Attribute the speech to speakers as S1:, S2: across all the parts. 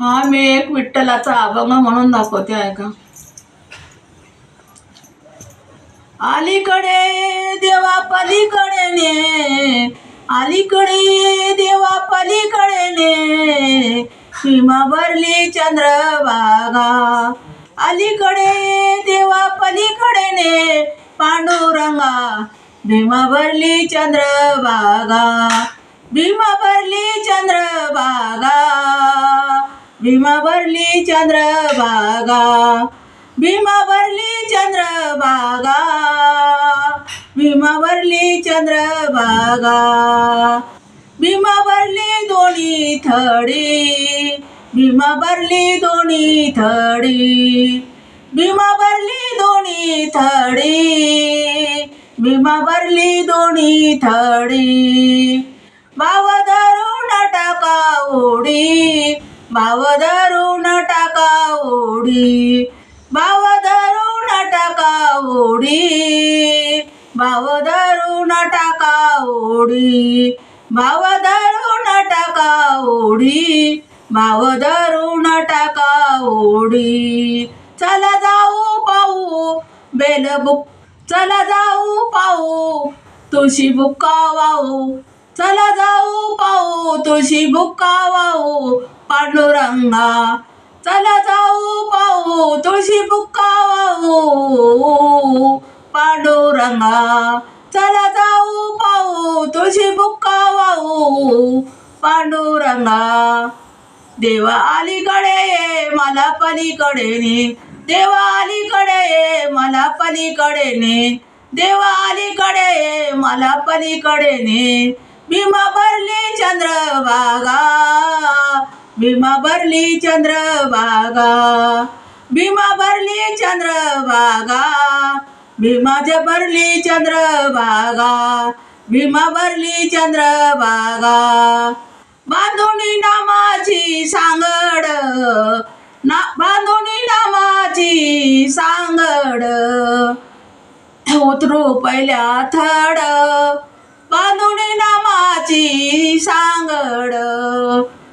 S1: हा मी एक विठ्ठलाचा अभंग म्हणून दाखवते आहे का अलीकडे देवा पलीकडे ने अलीकडे देवा पलीकडे ने सीमा भरली चंद्रभागा अलीकडे देवा पलीकडे ने पांडुरंगा. भीमा भरली चंद्रभागा भीमा भरली चंद्रभागा भीमा भरली चंद्रभागा भीमा भरली चंद्रभागा भीमा भरली चंद्रभागा भीमा भरली दोन्ही थडी भीमा भरली दोन्ही थडी भीमा भरली दोन्ही थडी भीमा भरली दोन्ही थडी. बाबा धरून टाका उडी भाव धरून टाका ओढी भाव धरून टाका ओढी भाव धरून टाका ओढी भाव धरून टाका ओढी भाव धरून टाका ओढी. चला जाऊ पाहू बेलबुक चला जाऊ पाहू तुळशी बुक्का वाहू? चला जाऊ पाहू तुळशी बुक्का वाहू पांडुरंगा. चला जाऊ पाहू तुळशी बुक्का वाहू पांडुरंगा. चला जाऊ पाहू तुळशी बुक्का वाहू पांडुरंगा. देवा अलीकडे ये मला पलीकडे ने. देवा अलीकडे ये मला पलीकडे ने. देवा अलीकडे ये मला पलीकडे ने. भीमा भरली चंद्रभागा भीमा भरली चंद्रभागा भीमा भरली चंद्रभागा भीमा भरली चंद्रभागा भीमा भरली चंद्रभागा. बांधुनी नामाची सांगड ना बांधुनी नामाची सांगड. उतरू पहिल्या थड नामाची सांगड.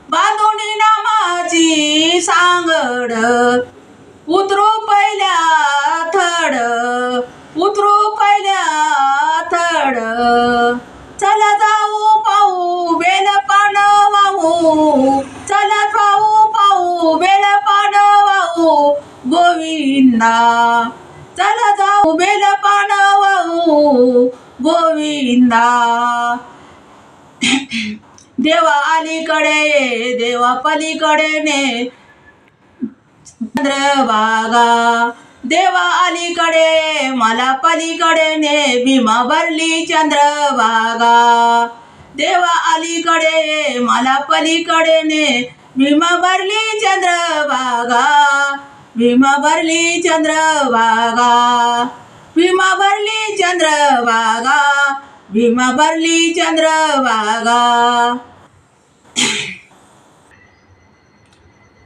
S1: बांधुनी नामाची सांगड. उतरू पहिल्या थड. उतरू पहिल्या थड. चला जाऊ पाऊ बेल पान वाहू चला जाऊ पाऊ बेल पान वाहू गोविंदा. चला जाऊ बेल पान वाहू गोविंदा. देवा अलीकडे ये देवा पलीकडे ने. चंद्रभागा देवा अलीकडे मला पलीकडे ने. भीमा भरली चंद्रभागा देवा अलीकडे मला पलीकडे ने. भीमा भरली चंद्रभागा भीमा भरली चंद्रभागा भीमा भरली भीमा भरली चंद्रभागा.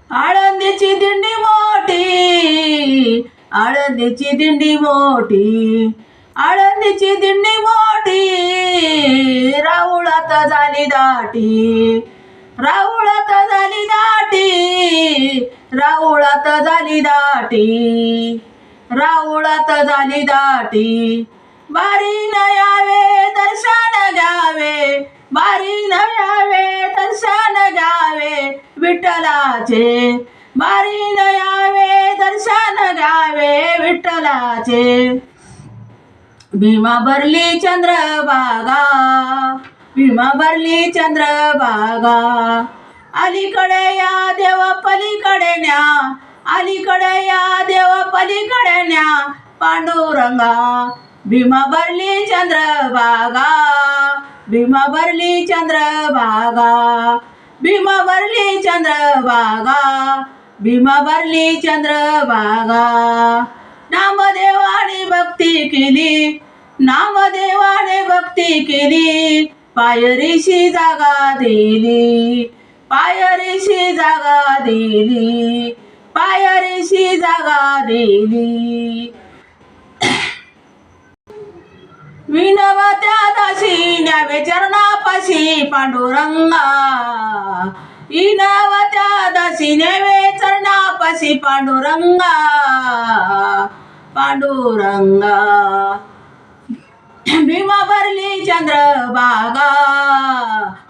S1: आळंदीची दिंडी मोठी आळंदीची दिंडी मोठी आळंदीची दिंडी मोठी. राऊळात झाली दाटी राऊळात झाली दाटी राऊळात झाली दाटी राऊळात झाली दाटी. बारी न यावे दर्शन घ्यावे बारी न यावे दर्शन घ्यावे विठ्ठलाचे. बारी न यावे दर्शन घ्यावे विठ्ठलाचे. भीमा भरली चंद्रभागा भीमा भरली चंद्रभागा अलीकडे या देवा पलीकडे न्या. अलीकडे या देवा पलीकडे न्या. पांडुरंगा. भीमा भरली चंद्रभागा भीमा भरली चंद्रभागा भीमा भरली चंद्रभागा भीमा भरली चंद्रभागा. नामदेवाने भक्ती केली नामदेवाने भक्ती केली पायरीशी जागा दिली पायरीशी जागा दिली पायरीशी जागा दिली. विनवत्या दासी न्यावे चरणापाशी पांडुरंगा. विनवत्या दशी नेवे चरणापाशी पांडुरंगा. पांडुरंगा. भीमा भरली चंद्रभागा.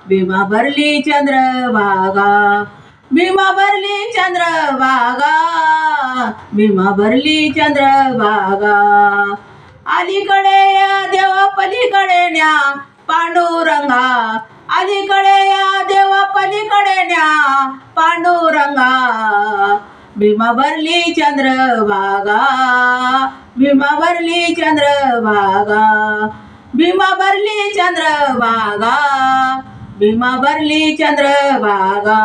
S1: भीमा भरली चंद्रभागा. भीमा भरली चंद्रभागा. भीमा भरली चंद्रभागा. अलीकडे या देवा पलीकडे न्या पांडुरंगा. अलीकडे या देवा पलीकडे न्या पांडुरंगा. भीमा भरली चंद्रभागा भीमा भरली चंद्रभागा भीमा भरली चंद्रभागा भीमा भरली चंद्रभागा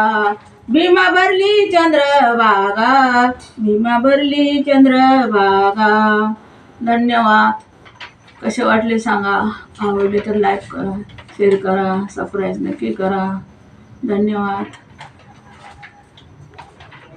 S1: भीमा भरली चंद्रभागा भीमा भरली चंद्रभागा धन्यवाद. कसे वाटले सांगा. आवडले तर लाईक करा शेअर करा सबस्क्राईब नक्की करा. धन्यवाद.